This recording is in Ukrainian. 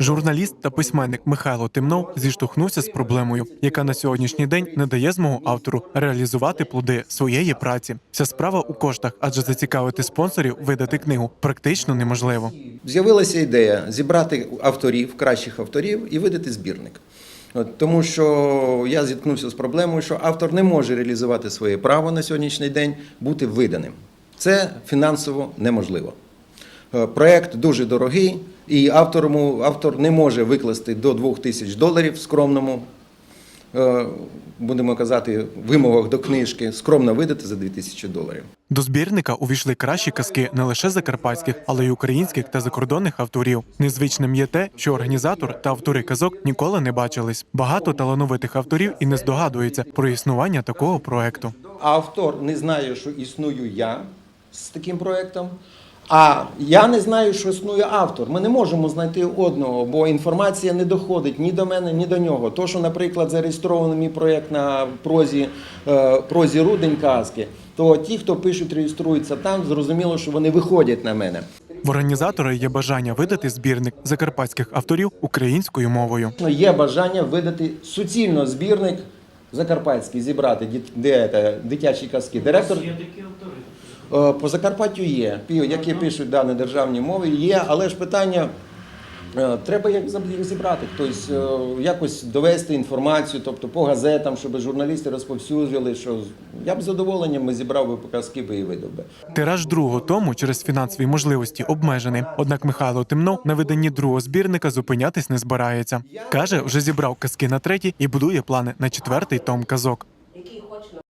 Журналіст та письменник Михайло Тимнов зіштовхнувся з проблемою, яка на сьогоднішній день не дає змогу автору реалізувати плоди своєї праці. Вся справа у коштах, адже зацікавити спонсорів видати книгу практично неможливо. З'явилася ідея зібрати авторів, кращих авторів і видати збірник. От, тому що я зіткнувся з проблемою, що автор не може реалізувати своє право на сьогоднішній день бути виданим. Це фінансово неможливо. Е, Проект дуже дорогий, і авторому, автор не може викласти до 2 тисяч доларів в скромному, е, будемо казати, вимогах до книжки, скромно видати за 2 тисячі доларів. До збірника увійшли кращі казки не лише закарпатських, але й українських та закордонних авторів. Незвичним є те, що організатор та автори казок ніколи не бачились. Багато талановитих авторів і не здогадуються про існування такого проекту. автор не знає, що існую я з таким проєктом, а я не знаю, що існує автор. Ми не можемо знайти одного, бо інформація не доходить ні до мене, ні до нього. То, що, наприклад, зареєстрований мій проєкт на прозі, е, прозі Рудень казки, то ті, хто пишуть, реєструються там, зрозуміло, що вони виходять на мене. В організатора є бажання видати збірник закарпатських авторів українською мовою. Ну, Є бажання видати суцільно збірник закарпатський, зібрати де, це, дитячі казки. Директор Є такі автори. Е, По Закарпаттю є, які пишуть да, на державній мові, є, але ж питання. е, Треба як зібрати, тобто е, якось довести інформацію, тобто по газетам, щоб журналісти розповсюджували, що я б з задоволенням ми зібрав би показки би і видав би. Тираж другого тому через фінансові можливості обмежений. Однак Михайло Тимнов на виданні другого збірника зупинятись не збирається. каже, вже зібрав казки на третій і будує плани на четвертий том казок.